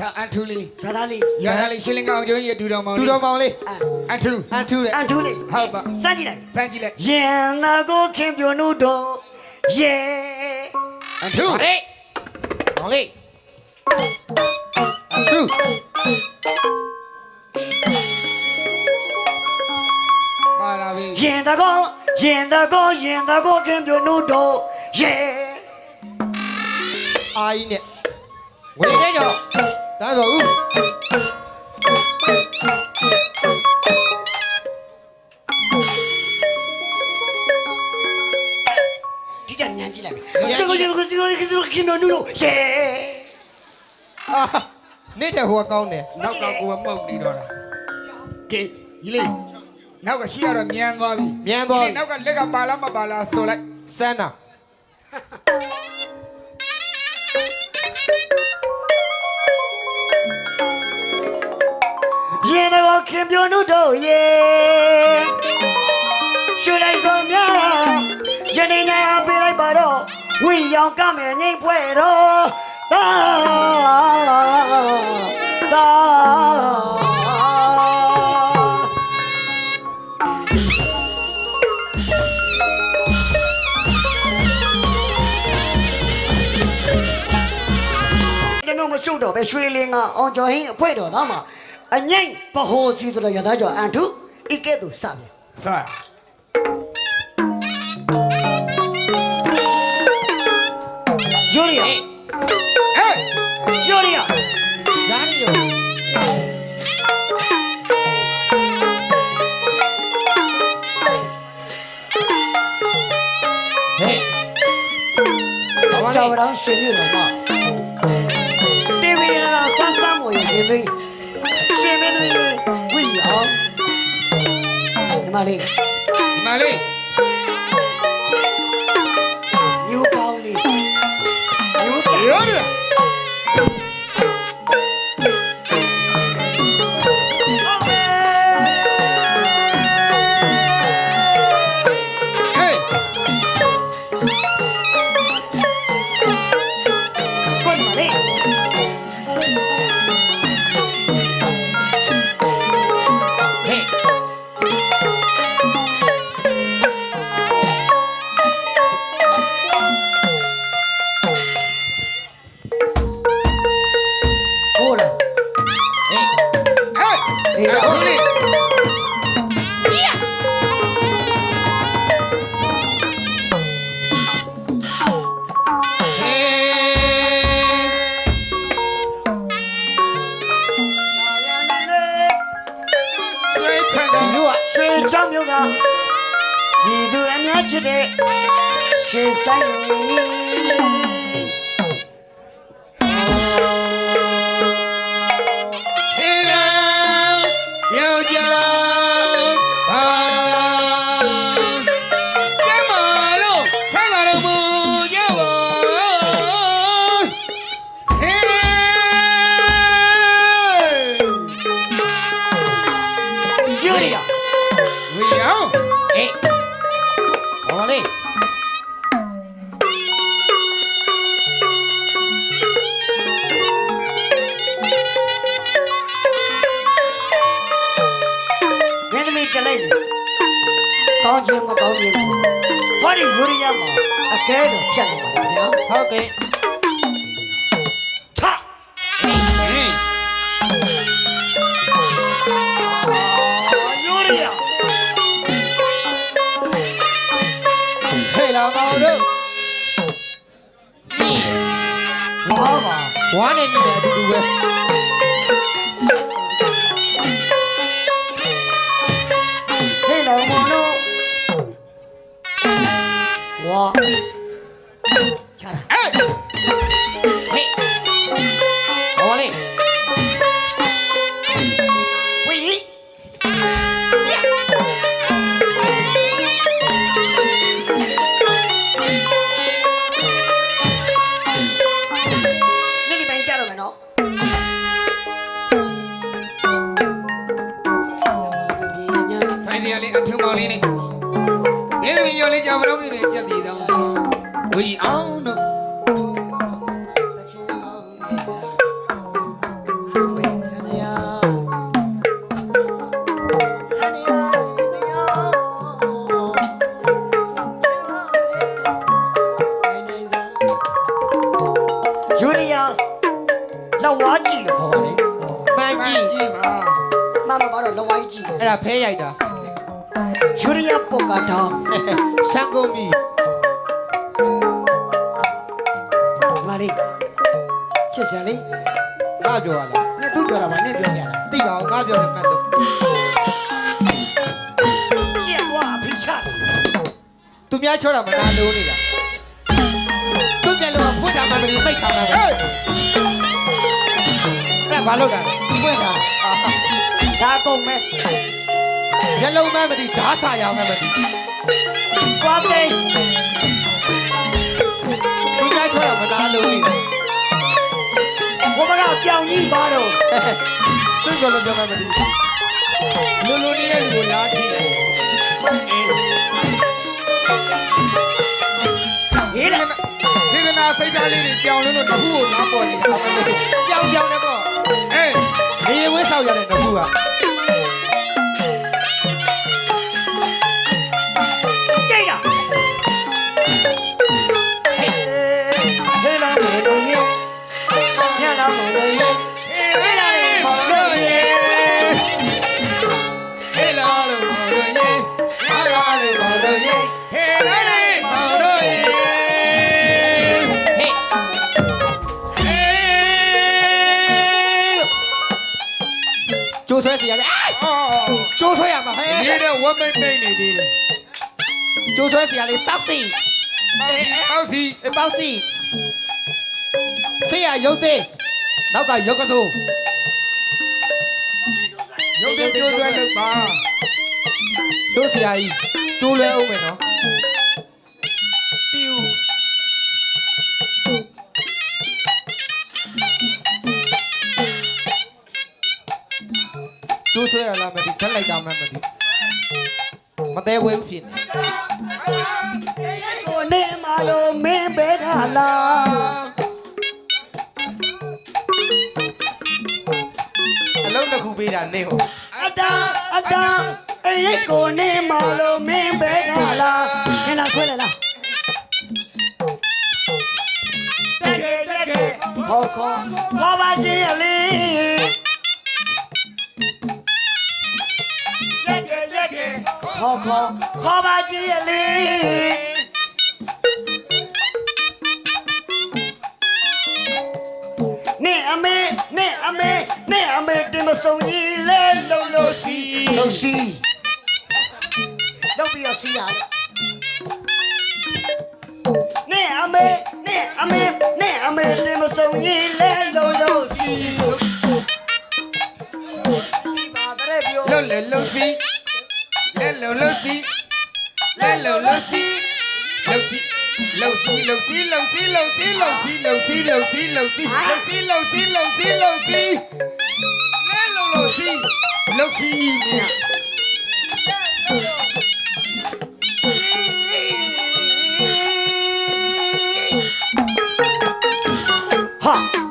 ဒါအန်ထူလေးရွာသားလေးရတာလေးရှင်းလင်းကောင်ကျိုးရဲ့ဒူတော်မောင်လူလေးတော်မောင်လေးအအန်ထူအန်ထူတဲ့အန်ထူလေးဟုတ်ပါစကြည့်လိုက်စမ်းကြည့်လိုက်ရင်နာကိုခင်ပြိုနုတော့ရေအန်ထူဟေးမောင်လေးအန်ထူပါလာပြီရင်တကောရင်တကောရင်တကောခင်ပြိုနုတော့ရေအာကြီးနဲ့ဝင်နေ ကြတော့ဒါဆိုဦးဒီတညံကြည့်လိုက်စကောစကောစကောစကောခင်ပြိုနုတော့ရေအာနေတဲ့ဟိုကကောင်းတယ်နောက်ကကိုယ် ပြိုနုတော့ရေရွှေလိုက်စောများယနေ့ညပေးလိုက်ပါတော့ဝီရောင်ကမယ်ငိမ့်ဖွဲ့တော့တာတာဒီမျိုးမရှုပ်တော့ပဲရွှေလင်းကအောင်ကျော်ဟင်းအဖွဲတော်သားမှာ အငိမ့်ပဟိုစီဆိုတော့ရသားကျော်အန်ထုဤကဲ့သို့စပြီစာရိုးရဟေးရိုးရရမ်းရောဟေးဘာကျော်လဲတော်ရွှေမြို့တော်မှာတေဗီလာဆန်းဆန်းမော်ရဲ့ဒီရွှေ မလေးဒီမလေးမျိုးကောင်းလေးမျိုးကောင်း ဆိုင် ကြလိုက်ကောင်းခြင်းမကောင်းခြင်းဘာဒီရိုးရမှာအကဲတော့ဖြတ်နေပါလေဗျာဟုတ်ကဲ့ချဟေးရိုးရဟေးလာမောင်တို့ဒီဘာပါဝါနေမိတယ်အတူတူပဲ ဖဲရိုက်တာယူရီယာပုတ်ကထောင်းစံကုန်ပြီဒီမလေးချစ်စရာလေးငါပြောရလားနဲ့သူပြောတာပါနဲ့ပြောပြလားသိပါအောင်ငါပြောတယ်မှတ်လို့ချစ်ကွာအဖိချတယ်သူများချောတာမနာလို့နေတာသူမျက်လုံးကဖွင့်တာမှမလို့မိတ်ထားတာပဲအဲ့ဒါဘာလို့လဲဖွင့်တာအာဒါကုန်မဲ့ မျက်လုံးမှမသိဓာစာရောင်မှမသိကွာတဲ့သူများချောတာမနာလို့နေတာဘုမကပြောင်းကြီးပါတော့သူ့ကိုလည်းပြောမှမသိလူလူနေတဲ့လူကိုလာထီးတယ်ဟေးလေစေတနာစိတ်ဓာတ်လေးတွေကြောင်လို့တော့တခုကိုလာပေါ်နေတာပဲလို့ပြောင်းပြောင်းနေပေါ့အေးနေဝဲဆောက်ရတဲ့တခုက ကြိတ်တာဟေးလာမေလို့ညညလာမေလို့ညဟေးလာလေမောင်တို့ရေဟေးလာလို့မောင်တို့ရေဟာလာလေမောင်တို့ရေဟေးလာလေမောင်တို့ရေဟေးဟေးကျိုးဆွဲစီရတယ်အာအော်ကျိုးဆွဲရမှာဟဲ့နေတဲ့ဝက်မနေနေသေးတယ် ကျိုးဆွဲစီရလေးစောက်စီအောက်စီအပေါက်စီဆေးရရုပ်သေးနောက်ကရုပ်ကစိုးရုပ်တည်းကျိုးသွဲလို့ပါတို့စီရကြီးကျိုးလဲအောင်မယ်နော်တီဦးကျိုးဆွဲရလားမသိဓာတ်လိုက်တာမှမသိမသေးဝဲဘူးဖြစ်နေ ကိုနေမလို့မင်းပဲခါလာအလုံးတစ်ခုပေးတာနေဟုတ်အတာအတာအေးကိုနေမလို့မင်းပဲခါလာဟဲ့လားဆွဲလေလားတက်ကြတက်ကြခေါ်ခေါ်ခေါ်ပါချင်းရလေး ခေါ်ခေါ်ခေါ်ပါချင်းရလေးနေအမေနေအမေနေအမေတင်မစုံကြီးလဲလုံးလို့စီလုံးစီလုံးပြီးတော့စီရတယ်နေအမေနေအမေနေအမေတင်မစုံကြီးလဲလုံးလို့စီစီပါတဲ့ပြောလှလေလှစီ လဲလှလှစီလဲလှလှစီလှစီလှစီလှစီလှစီလှစီလှစီလှစီလှစီလှစီလှစီလှစီလှစီလှစီလဲလှလှစီလှစီမြတ်ဟာ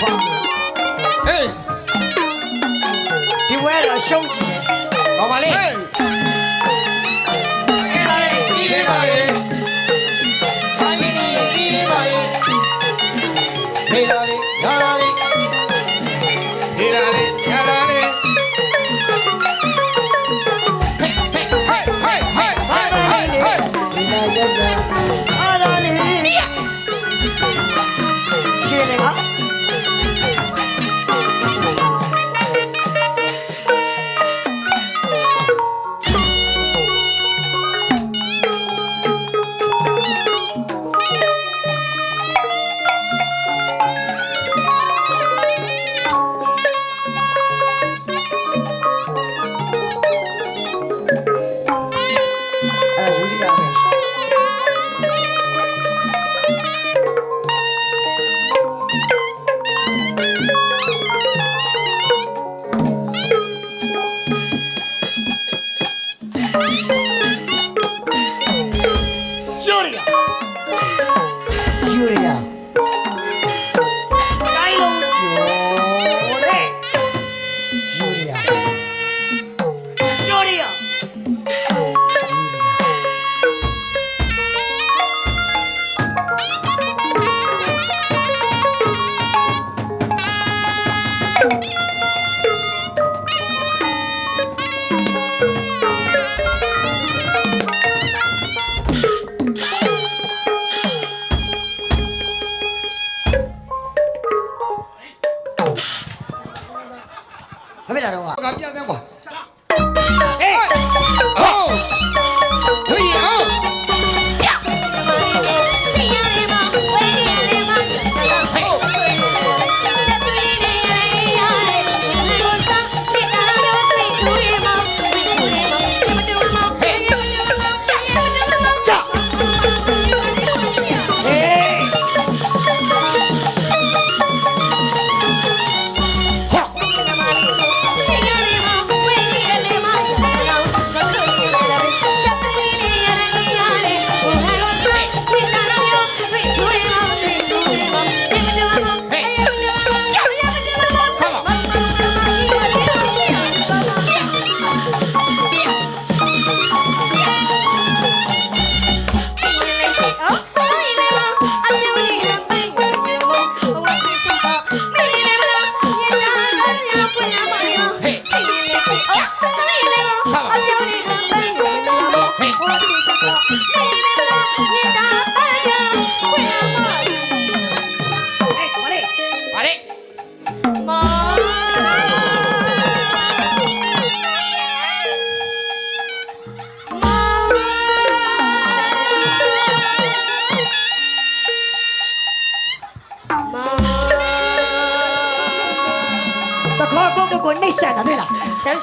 Hey! Beware, I showed you. တွေကယူရီယာ တော့ကငါပြတဲ့ကွာဟေးအော်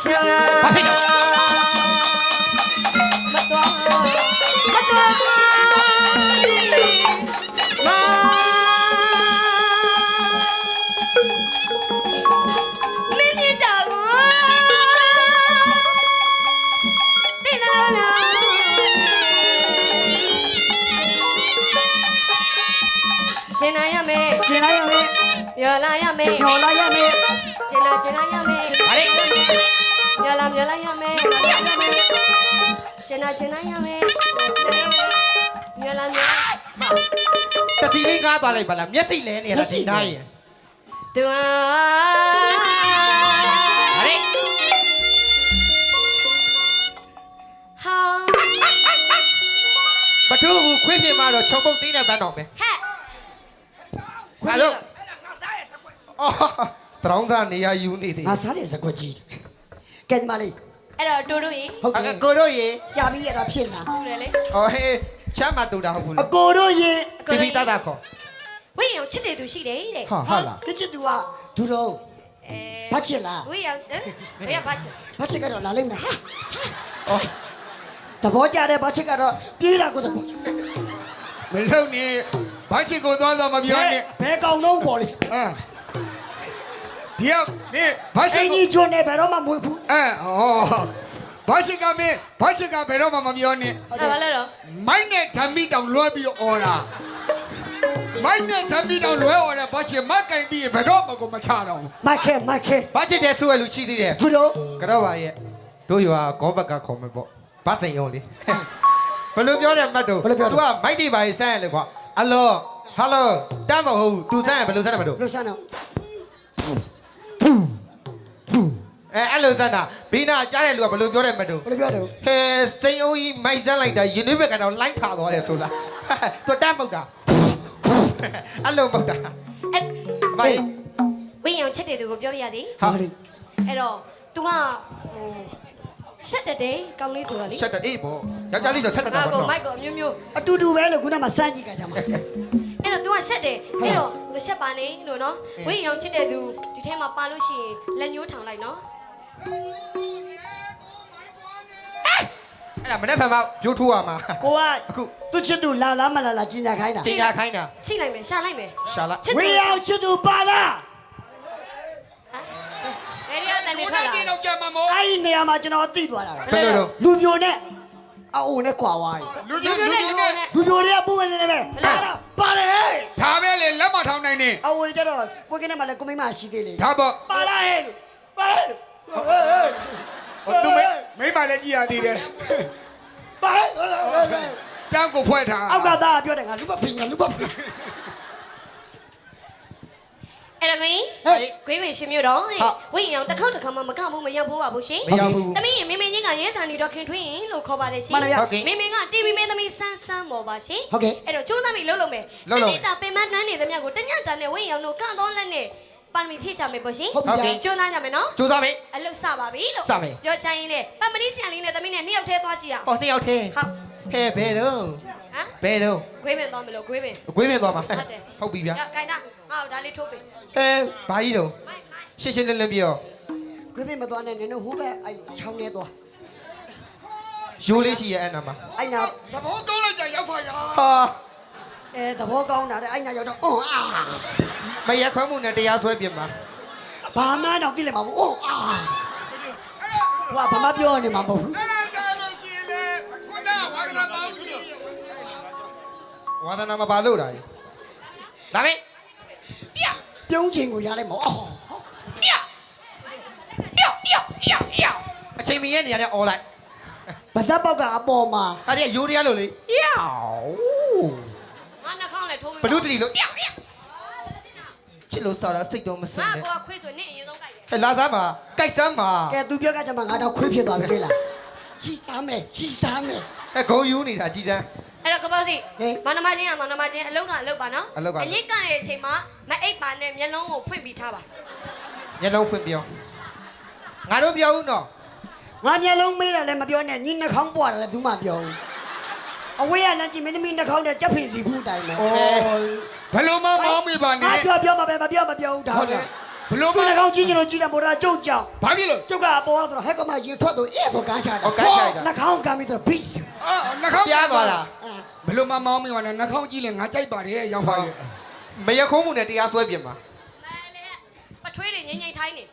ရှောင်းရှောင်းဘာဖြစ်တော့မတော်မတော်မမင်းမြတ်တော်တင်းလာလာကျင်နာရမယ်ကျင်လိုက်ရမယ်မျောလာရမယ်ညော်လာရမယ် ကျင်နာကျင်နာရမယ်ဗါလေ မျောလာမျောလာရမယ်ရမယ်ကျင်နာကျင်နာရမယ်မျောလာမျောလာတစီလေးကားသွားလိုက်ပါလားမျက်စိလဲနေရတာဒီသားရင်တွာဗါလေဟောင်းမတူဘူးခွေးပြင်မှာတော့ချုံပုတ်သေးတဲ့တန်းတော်ပဲဟဲ့ဘာလို့အော်တရောင်းသားနေရယူနေသေးငါစားတဲ့စကွက်ကြီး ကဲဒီမလေးအဲ့တော့တူတူရေဟုတ်အတယ်ကိုတို့ရေကြာပြီးရတာဖြစ်လာတူတယ်လေအော်ဟေးချမ်းမတူတာဟုတ်ဘူးအလားကိုတို့ရင်ပြပြတတ်တာခေါ်ဝိယုံချစ်တယ်သူရှိတယ်တဲ့ဟာဟာလားဒီချစ်သူကဒူတော့အဲဘာချစ်လားဝိယုံဟမ်ဘယ်ကဘာချစ်ဘာချစ်ကတော့လာလိမ့်မယ်အော်သဘောကျတဲ့ဘာချစ်ကတော့ပြေးတာကိုသဘောကျမလုံနေဘာချစ်ကိုသွားသွားမပြောနဲ့ဘယ်ကောင်လုံးပေါ်လေအမ် ဒီရောက်နေဘာချ အ စ် င် ကို ကြီးချွန်းနေဘယ်တော့မှမွေးဘူး အမ်ဟောဘာချစ်ကမင်းဘာချစ်ကဘယ်တော့မှမပြောနဲ့ အဲ့ဘာလဲတော့ မိုင်းနဲ့ဓာမီတောင်လွှဲပြီးတော့អော်တာမိုင်းနဲ့ဓာမီတောင်လွှဲអော်တဲ့ဘာချစ်မကင်ပြီးရင်ဘယ်တော့မှကိုမချတော့ဘူး မိုက်ခဲမိုက်ခဲ ဘာချစ်တဲ့ဆိုရလူရှိသေးတယ် ဒူတော့ ကတော့ပါရဲ့တို့ရွာကောဘက်ကခေါ်မယ်ပေါ့ဗတ်စိန်ရုံလေးဘယ်လိုပြောတယ်မတ်တို့ तू ကမိုက်တီပါရေးစမ်းရလေကွာအလောဟယ်လိုတမ်းမဟုတ်ဘူး तू စမ်းရဘယ်လိုစမ်းတယ်မတ်တို့ လို့ဆန်းတော့ အဲအဲ့လိုစမ်းတာဘေးနာကြားတဲ့လူကဘယ်လိုပြောတယ်မတ်တို့ဘယ်လိုပြောတော့ဟဲစိန်အုံးကြီးမိုက်စမ်းလိုက်တာရင်သွေးဘက်ကတော့လိုက်ထားသွားတယ်ဆိုလားသူတမ်းမဟုတ်တာအဲ့လိုမဟုတ်တာအဲ့မိုက်ဝိယုံချစ်တယ်သူကိုပြောပြရသည်ဟာလေအဲ့တော့ तू ကဟိုရှက်တဲ့တဲ့ကောင်းလေးဆိုတော့လေရှက်တယ်အေးပေါ့ယောက်ျားလေးဆိုဆက်တယ်ငါတော့ကောနော်မိုက်ကောအမျိုးမျိုးအတူတူပဲလို့ခုနကမှစမ်းကြည့်ကြကြမှာအဲ့တော့ तू ကရှက်တယ်အဲ့တော့မရှက်ပါနဲ့လို့နော်ဝိယုံချစ်တဲ့သူဒီထဲမှာပါလို့ရှိရင်လက်ညှိုးထောင်လိုက်နော် အဲ့ဒါမနေ့ဖက်မှပြိုးထိုးရမှာကိုကအခုသူချစ်သူလာလားမလာလားကြီးညာခိုင်းတာတင်ညာခိုင်းတာချိလိုက်မယ်ရှာလိုက်မယ်ရှာလာချစ်ဝေတယ်ရောက်ချစ်သူပါလားဘယ်ရတဲ့နေဘုထွက်ရားလာကြီးတော့ကြမှာမို့အဲ့ဒီနေရာမှာကျွန်တော်သိသွားတာဘယ်လိုလုပ်လူပြိုနဲ့အအိုနဲ့ခွာသွားပြီလူလူကြီးမျိုးလူနဲ့ကြီးလူနဲ့နဲ့လူပြိုတွေကပူဝင်နေတယ်ပဲပါလားပါတယ်ဟဲ့ဒါပဲလေလက်မထောင်နိုင်နဲ့အအိုကျတော့ကိုကနေမှလည်းကိုမိမရှိသေးလေဒါပေါ့ပါလားဟဲ့ပါဟဲ့ဟိုသူမိမိမ လည်းကြည်ရသေးတယ်ပါဟဲ့တန်းကိုဖွဲ့ထားအောက်ကသားပြောတယ်ငါလူပပင်ငါလူပပင်အဲ့အဲ့တော့ကိုကြီးဟဲ့ခွေးဝင်ရှင်မြို့တော့ဟဲ့ဟုတ်ဝိအောင်တစ်ခေါက်တစ်ခါမှမကောက်ဘူးမရောက်ဘူးပါဘူးရှင်မရောက်ဘူးသမီးရင်မင်းမင်းကြီးကရဲစံနေတော့ခင်ထွင်းရင်လို့ခေါ်ပါတယ်ရှင်မှန်ပါဗျာဟုတ်ကဲ့မင်းမင်းက TV မင်းသမီးဆန်းဆန်းပေါ်ပါရှင်ဟုတ်ကဲ့အဲ့တော့ကျိုးသားပြီးလှုပ်လို့မယ်လှုပ်လို့တနေ့တာပင်မနှမ်းနေသမျှကိုတညတာနဲ့ဝိအောင်တို့ကန့်တော့လက်နဲ့ ပါရမီဖြည့်ချမယ်ပေါ့ရှင်ဟုတ်ပြီဟုတ်ကဲ့ဗျာ ကျိုးသားကြမယ်နော်စူးစမ်းမေးအလုတ်စပါပြီလို့စမယ် ပြောချင်ရင်လည်းပမတိချန်လေးနဲ့သမီးနဲ့နှစ်ယောက်တည်းသွားကြည့်အောင်ဟောနှစ်ယောက်သေးဟုတ်ဟဲ့ဘယ်တော့ဟမ်ဘယ်တော့ခွေးပင်သွားမလို့ခွေးပင် အကွေးပြင်သွားမှာဟုတ်တယ် ဟုတ်ပြီဗျာရခိုင်တာဟောဒါလေးထိုးပေးဟဲ့ဘာကြီးတော့မိုက်မိုက်ရှင်းရှင်းလင်းလင်းပြောခွေးမသွားနဲ့နင်တို့ဟိုဘက်အဲ့ချောင်းထဲသွားရိုးလေးရှိရဲ့အဲ့နာမှာအဲ့နာသဘောကောင်းလိုက်ကြရောက်ပါရာဟာအဲသဘောကောင်းတာတဲ့အဲ့နာရောက်တော့အော်အာ မရက်ခွဲမှုနဲ့တရားစွဲပြင်မှာဘာမှတော့သိလဲမဟုတ်အော်အာဟိုကဘာမှပြောနေမှာမဟုတ်ဘူးအဲ့ဒါကြလို့ရှိရင်လေခွန်းကဝါဒနာပေါင်းပြီဝါသနာမပါလို့တာကြီးဒါမေးပြုံးချိန်ကိုရလိုက်မအော်အချိန်မီရဲ့နေရာနဲ့អော်လိုက်ဗဇက်ပေါက်ကအပေါ်မှာအဲ့ဒီရိုးတရားလို့လေယောငါနှာခေါင်းလည်းထိုးပေးဘလူးတလီလို့ယောယော ချစ်လို့စားတာစိတ်တော့မစင်ငါနဲ့ကောခွေးဆိုနေအရင်ဆုံးကြိုက်တယ်ဟဲ့လာသားမှာကြိုက်စမ်းမှာကဲသူပြောကကြမှာငါတော့ခွေးဖြစ်သွားပြီတွေ့လားချီစားမယ်ချီစားမယ်ဟဲ့ဂုံယူနေတာကြည်စမ်း အဲ့တော့ကပောစီဟေး မနမချင်းကမနမချင်းအလုံးကအလုံးပါနော်အလုပ်ကအလုပ်အညစ်ကတဲ့အချိန်မှာမအိပ်ပါနဲ့မျက်လုံးကိုဖွင့်ပြီးထားပါမျက်လုံးဖွင့်ပြောငါတို့ပြောဦးနော်ငါမျက်လုံးမေးတယ်လည်းမပြောနဲ့ညီနှာခေါင်းပွားတယ်လည်းသူမှပြောဘူးအဝေးကလမ်းကြည့်မင်းသမီးနှာခေါင်းနဲ့ကြက်ဖင်စီဘူးတိုင်းပဲဩ ဘယ်လိုမှမောင်းမိပါနဲ့ငါပြောပြောမှာပဲမပြောမပြောဘူးဒါဟုဟုတ်တ်တယ်လားဘယ်လိုသူမှနှာခေါင်းကြည့်ချင်လို့ကြည့်တယ်မို့လားကြုတ်ကြောင်ဘာဖြစ်လို့ကျုပ်ကအပေါ်ကဆိုတော့ဟဲ့ကမရေထွက်တော့အဲ့ကိုကန်းချတာဟောကန်းချတာနှာခေါင်းကမ်းပြီးတော့ဘိတ်အာနှာခေါင်းပြားသွားတာဘယ်လိုမှမောင်းမိပါနဲ့နှာခေါင်းကြည့်လဲငါကြိုက်ပါတယ်ရောက်ပါရဲ့မရက်ခုံးမှုနဲ့တရားစွဲပြင်မှာမဲလေပထွေးတွေငိမ့်ငိမ့်ထိုင်းနေဩ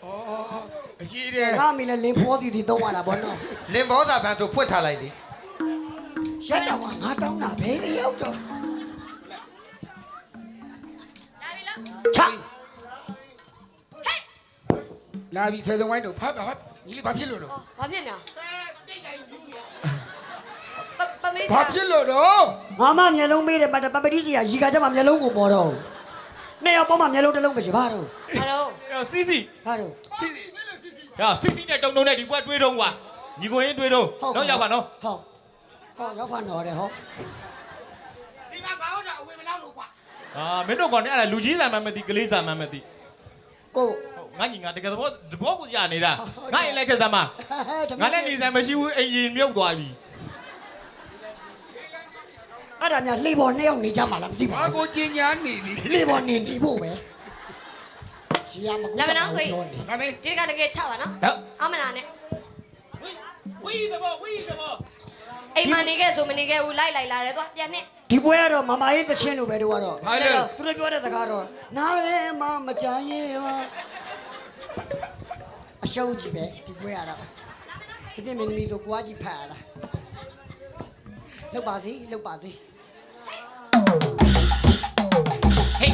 အကြီးတယ်ငါမီလည်းလင်းဖောစီစီသုံးရတာဗောနော်လင်ဘောသာဘန်ဆိုဖွင့်ထားလိုက်လေရက်တော့ငါတောင်းတာဘေးဘေးရောက်တော့ ချလာပြီဆယ်စုံဝိုင်းတို့ဖတ်ဖတ်ညီလေးဘာဖြစ်လို့တော့ဟောဘာဖြစ်နေတာပပမလေးဘာဖြစ်လို့တော့ငါမမျက်လုံးမေးတယ်ပတ်ပပတိစီကရီကကြမှာမျက်လုံးကိုပေါ်တော့နှစ်ယောက်ပေါ်မှာမျက်လုံးတစ်လုံးမရှိဘာတော့ဘာလို့။စီစီဘာတော့စီစီ။ဟာစီစီနဲ့တုံတုံနဲ့ဒီကွက်တွေးတော့ကွာ။ညီကိုရင်တွေးတော့နော်ရောက်ပါနော်ဟုတ်ဟောရောက်ပါတော့တယ်ဟောဒီမှာဘာလို့တော့အဝင်မလောက်လို့ကွာ ။ အာမင်းတို့ကောင်နဲ့အဲ့ဒါလူကြီးစာမှန်းမသိကလေးစာမှန်းမသိကို။ဟုတ်ငါညီငါတကယ်သဘောသဘောကိုကြာနေတာ။ငါရင်လက်ခက်သမားဟဲ့။ငါလည်းနေစံမရှိဘူးအိမ်ရင်မြုပ်သွားပြီအဲ့ဒါများလှေပေါ်နှစ်ယောက်နေကြမှာလားမသိပါဘာဘူးကိုကျင်ညာနေလေလှေပေါ်နေနေဖို့ပဲစီရမကူလာမနော်ကိုပြောနေဒါမေးဒီကတကယ်ချပါနော်တော့အမနာနဲ့။ဝီးသဘောဝီးသဘောအိမ်မနေခဲ့ဆိုမနေခဲ့ဘူးလိုက်လိုက်လာတယ်သွားပြန်နဲ့ ဒီပွဲကတော့မမရေးသချင်းလိုပဲတို့ကတော့ဘာလဲ သူတို့ပြောတဲ့စကားတော့နားရဲမမကြရင်ပါအရှုံးကြီးပဲဒီပွဲရတာဒီပြင်းမင်းသမီးတို့ကွာကြီးဖတ်ရတာလောက်ပါစေလောက်ပါစေ။ဝီး